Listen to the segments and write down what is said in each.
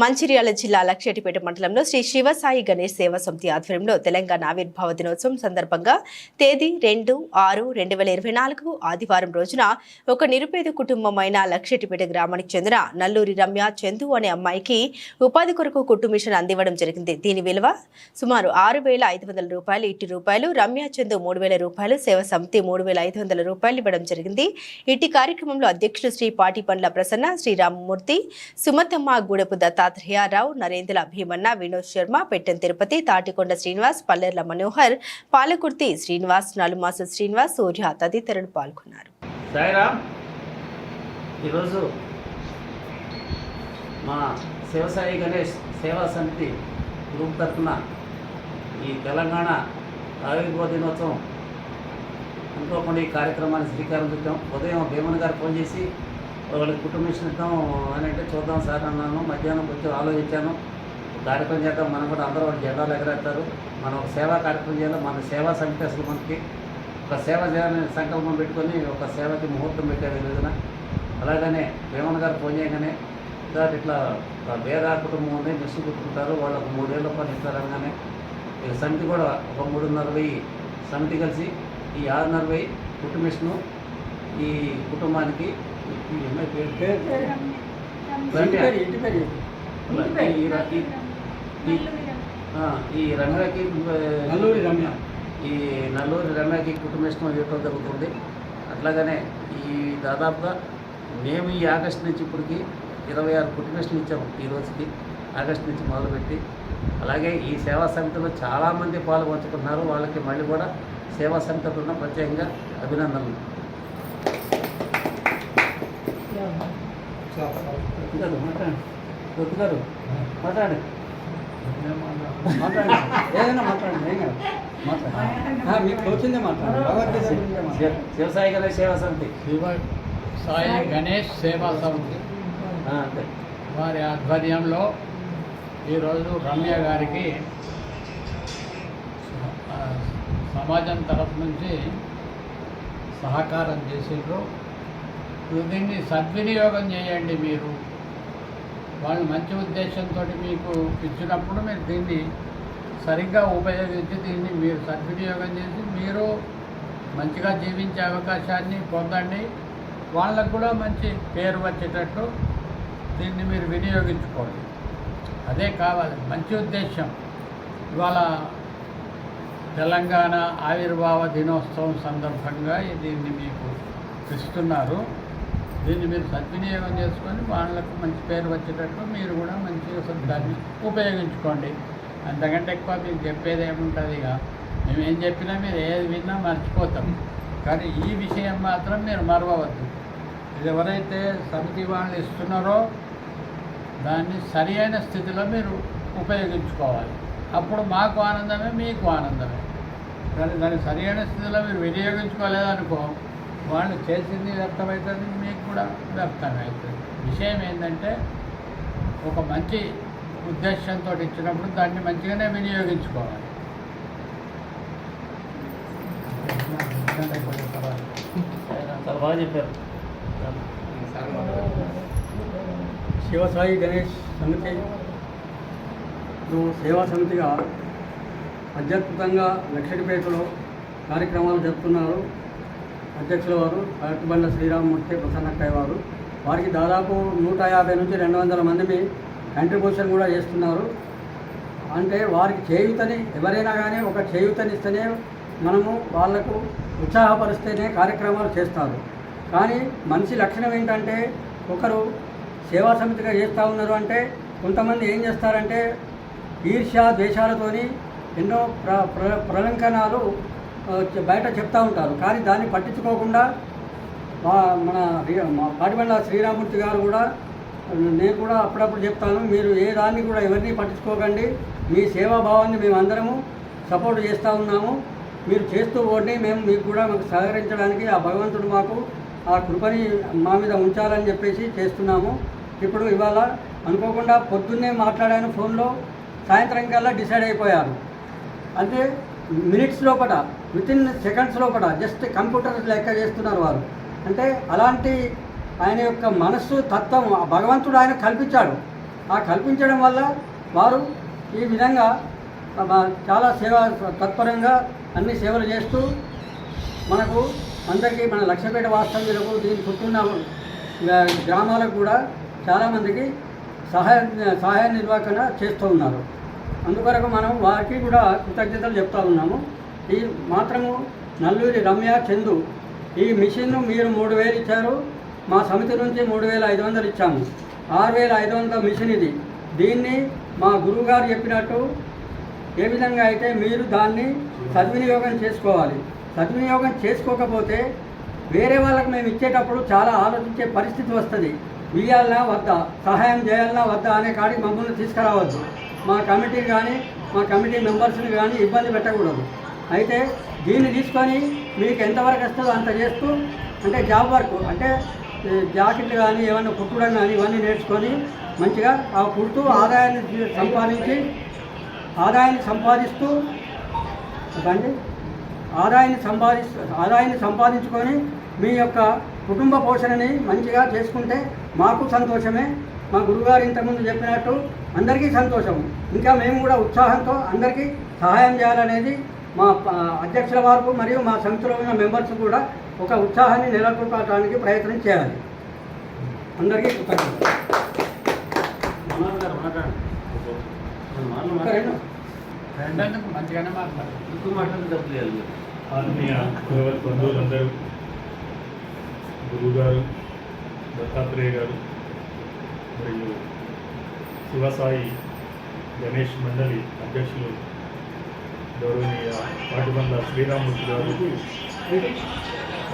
మంచిర్యాల జిల్లా లక్షేటిపేట మండలంలో శ్రీ శివసాయి గణేష్ సేవా సమితి ఆధ్వర్యంలో తెలంగాణ ఆవిర్భావ దినోత్సవం సందర్భంగా తేదీ రెండు ఆరు రెండు వేల ఇరవై నాలుగు ఆదివారం రోజున ఒక నిరుపేద కుటుంబమైన లక్షేటిపేట గ్రామానికి చెందిన నల్లూరి రమ్య చందు అనే అమ్మాయికి ఉపాధి కొరకు కుట్టు మిషన్ అందివ్వడం జరిగింది. దీని విలువ సుమారు ఆరు వేల ఐదు వందల రూపాయలు. ఇట్టి రూపాయలు రమ్య చందు మూడు వేల రూపాయలు సేవా సమితి మూడు వేల ఐదు వందల రూపాయలు ఇవ్వడం జరిగింది. ఇట్టి కార్యక్రమంలో అధ్యక్షులు శ్రీ పాటి పండ్ల ప్రసన్న శ్రీరామమూర్తి సుమతమ్మ గూడెపు దత్తాత్రేయరావు నరేంద్ర భీమన్న వినోద్ శర్మ పెట్టెన్ తిరుపతి తాటికొండ శ్రీనివాస్ పల్లెర్ల మనోహర్ పాలకుర్తి శ్రీనివాస్ నలుమాస శ్రీనివాస్ సూర్య తదితరులు పాల్గొన్నారు. ఈరోజు మా శివసాయి గణేష్ సేవా సమితి గ్రూప్ తరఫున ఈ తెలంగాణ ఆవిర్భావ దినోత్సవం అనుకోకుండా ఈ కార్యక్రమాన్ని శ్రీకారం చుట్టాం. ఉదయం భీమన్ గారు ఫోన్ చేసి వాళ్ళకి కుటుంబిషన్ ఇద్దాం అని అంటే చూద్దాం సార్ అన్నాను. మధ్యాహ్నం కొంచెం ఆలోచించాను. కార్యక్రమం చేద్దాం మనం కూడా అందరూ వాళ్ళు జెండాలు ఎగరేస్తారు. మనం ఒక సేవా కార్యక్రమం చేయాలి. మన సేవా సమితి అసలు మనకి ఒక సేవ చేయాలని సంకల్పం పెట్టుకొని ఒక సేవకి ముహూర్తం పెట్టారు ఈ రోజున. అలాగనే వేమన్ గారు ఫోన్ చేయగానే సార్ ఇట్లా వేద కుటుంబం ఉంది మిస్సు కుట్టుకుంటారు వాళ్ళకు ఒక మూడేళ్ళ రూపాయలు ఇస్తారనగానే ఈ సమితి కూడా ఒక మూడున్నర వెయ్యి సమితి కలిసి ఈ ఆరున్నర వెయ్యి కుట్టు ఈ కుటుంబానికి ఈ అమ్మాయి పేరు ఈ ర- ఈ- రమ్యకి నల్లూరి రమ్య ఈ నల్లూరి రమ్యకి కుటుంబిష్టం ఇవ్వడం జరుగుతుంది అట్లాగనే ఈ దాదాపుగా మేము ఈ ఆగస్టు నుంచి ఇప్పటికి ఇరవై ఆరు కుటుంబిష్టం ఇచ్చాము ఈ రోజుకి. ఆగస్టు నుంచి మొదలుపెట్టి అలాగే ఈ సేవా సమితిలో చాలామంది పాలు వాళ్ళకి మళ్ళీ కూడా సేవా సమితి తరఫున ప్రత్యేకంగా అభినందనలు. వద్దు గారు మాట్లాడండి మాట్లాడండి మాట్లాడండి ఏదైనా మాట్లాడండి ఏం కాదు మాట్లాడండి మీకు తోచిందే మాట్లాడండి భగవద్గీత శివసాయి గణేష్ సేవా సమితి శివ సాయి గణేష్ సేవా సమితి అంతే వారి ఆధ్వర్యంలో ఈరోజు రమ్య గారికి సమాజం తరఫు నుంచి సహకారం చేసిండ్రు దీన్ని సద్వినియోగం చేయండి మీరు. వాళ్ళు మంచి ఉద్దేశంతో మీకు ఇచ్చినప్పుడు మీరు దీన్ని సరిగ్గా ఉపయోగించి దీన్ని మీరు సద్వినియోగం చేసి మీరు మంచిగా జీవించే అవకాశాన్ని పొందండి. వాళ్ళకు కూడా మంచి పేరు వచ్చేటట్టు దీన్ని మీరు వినియోగించుకోండి. అదే కావాలి. మంచి ఉద్దేశం. ఇవాళ తెలంగాణ ఆవిర్భావ దినోత్సవం సందర్భంగా దీన్ని మీకు ఇస్తున్నారు. దీన్ని మీరు సద్వినియోగం చేసుకొని వాళ్ళకు మంచి పేరు వచ్చేటట్టు మీరు కూడా మంచిగా దాన్ని ఉపయోగించుకోండి. అంతకంటే ఎక్కువ మీకు చెప్పేది ఏముంటుంది ఇక? మేము ఏం చెప్పినా మీరు ఏది విన్నా మర్చిపోతాం. కానీ ఈ విషయం మాత్రం మీరు మరవవద్దు. ఇది ఎవరైతే సమితి వాళ్ళు ఇస్తున్నారో దాన్ని సరి అయిన స్థితిలో మీరు ఉపయోగించుకోవాలి. అప్పుడు మాకు ఆనందమే మీకు ఆనందమే. కానీ దాన్ని సరి అయిన స్థితిలో మీరు వినియోగించుకోలేదనుకో వాళ్ళు చేసింది వ్యర్థమవుతుంది మీకు కూడా వ్యర్థమే విషయం ఏంటంటే ఒక మంచి ఉద్దేశంతో ఇచ్చినప్పుడు దాన్ని మంచిగానే వినియోగించుకోవాలి. చెప్పారు శివసాయి గణేష్ సమితి నువ్వు సేవా సమితిగా అత్యద్భుతంగా లక్షడిపేటలో కార్యక్రమాలు జరుపుతున్నారు. అధ్యక్షుల వారు అరటిబండ్ల శ్రీరామమూర్తి ప్రసన్నక్కయ్య వారు. వారికి దాదాపు నూట యాభై నుంచి రెండు వందల మంది కంట్రిబ్యూషన్ కూడా చేస్తున్నారు. అంటే వారికి చేయూతని ఎవరైనా కానీ ఒక చేయూతనిస్తేనే మనము వాళ్ళకు ఉత్సాహపరిస్తేనే కార్యక్రమాలు చేస్తారు. కానీ మనిషి లక్షణం ఏంటంటే ఒకరు సేవా సమితిగా చేస్తూ ఉన్నారు అంటే కొంతమంది ఏం చేస్తారంటే ఈర్ష్య ద్వేషాలతోని ఎన్నో ప్ర ప్ర ప్రలంకనాలు బయట చెప్తూ ఉంటారు. కానీ దాన్ని పట్టించుకోకుండా మా మన రి- మా శ్రీరామూర్తి గారు కూడా నేను కూడా అప్పుడప్పుడు చెప్తాను మీరు ఏ దాన్ని కూడా ఎవరిని పట్టించుకోకండి. మీ సేవాభావాన్ని మేము అందరము సపోర్ట్ చేస్తూ ఉన్నాము. మీరు చేస్తూ పోండి మేము మీకు కూడా మాకు సహకరించడానికి ఆ భగవంతుడు మాకు ఆ కృపని మా మీద ఉంచాలని చెప్పేసి చేస్తున్నాము. ఇప్పుడు ఇవాళ అనుకోకుండా పొద్దున్నే మాట్లాడాను ఫోన్లో సాయంత్రం కల్లా డిసైడ్ అయిపోయారు. అంటే మినిట్స్ లోపల విత్ ఇన్ కూడా జస్ట్ కంప్యూటర్ లెక్క చేస్తున్నారు వారు. అంటే అలాంటి ఆయన యొక్క మనస్సు తత్వం భగవంతుడు ఆయన కల్పించాడు. ఆ కల్పించడం వల్ల వారు ఈ విధంగా చాలా సేవ తత్పరంగా అన్ని సేవలు చేస్తూ మనకు అందరికీ మన లక్ష్యపేట వాస్తవ్యులకు దీని చుట్టూన్న గ్రామాలకు కూడా చాలామందికి సహాయ సహాయ నిర్వహణ చేస్తూ ఉన్నారు. అందుకొరకు మనం వారికి కూడా కృతజ్ఞతలు చెప్తా ఉన్నాము. ఈ మాత్రము నల్లూరి రమ్య చందు ఈ మిషన్ను మీరు మూడు వేలు ఇచ్చారు మా సమితి నుంచి మూడు వేల ఐదు వందలు ఇచ్చాము. ఆరు వేల ఐదు వందల మిషన్ ఇది. దీన్ని మా గురువుగారు చెప్పినట్టు ఏ విధంగా అయితే మీరు దాన్ని సద్వినియోగం చేసుకోవాలి. సద్వినియోగం చేసుకోకపోతే వేరే వాళ్ళకి మేము ఇచ్చేటప్పుడు చాలా ఆలోచించే పరిస్థితి వస్తుంది. ఇయ్యాలనా వద్దా? సహాయం చేయాలనా వద్దా అనే కాడికి మమ్మల్ని తీసుకురావద్దు. మా కమిటీ కానీ మా కమిటీ మెంబర్స్ని కానీ ఇబ్బంది పెట్టకూడదు. అయితే దీన్ని తీసుకొని మీకు ఎంతవరకు వస్తుందో అంత చేస్తూ అంటే జాబ్ వర్క్ అంటే జాకెట్లు కానీ ఏమైనా కుట్టడం కానీ ఇవన్నీ నేర్చుకొని మంచిగా ఆ కుడుతూ ఆదాయాన్ని సంపాదించి ఆదాయాన్ని సంపాదిస్తూ బండి ఆదాయాన్ని సంపాదిస్తూ ఆదాయాన్ని సంపాదించుకొని మీ యొక్క కుటుంబ పోషణని మంచిగా చేసుకుంటే మాకు సంతోషమే. మా గురుగారు ఇంతకుముందు చెప్పినట్టు అందరికీ సంతోషం. ఇంకా మేము కూడా ఉత్సాహంతో అందరికీ సహాయం చేయాలనేది మా అధ్యక్షుల వారు మరియు మా సమితిలో ఉన్న మెంబర్స్ కూడా ఒక ఉత్సాహాన్ని నెలకొల్పడానికి ప్రయత్నం చేయాలి. అందరికీ. ఆత్మీయ బంధువులందరూ దత్తాత్రేయ గారు మరియు శివసాయి గణేష్ మండలి అధ్యక్షులు గౌరవనీయ పాటిబండ్ల శ్రీరామూర్తి గారు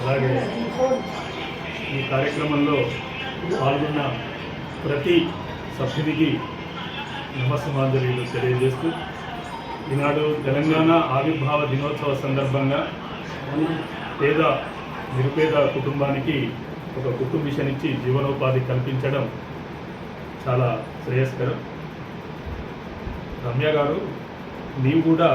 అలాగే ఈ కార్యక్రమంలో పాల్గొన్న ప్రతి సభ్యునికి నమస్సమాంజలీలు తెలియజేస్తూ ఈనాడు తెలంగాణ ఆవిర్భావ దినోత్సవ సందర్భంగా పేద నిరుపేద కుటుంబానికి ఒక కుటుంబిషన్ ఇచ్చి జీవనోపాధి కల్పించడం చాలా శ్రేయస్కరం. రమ్య గారు నీవు కూడా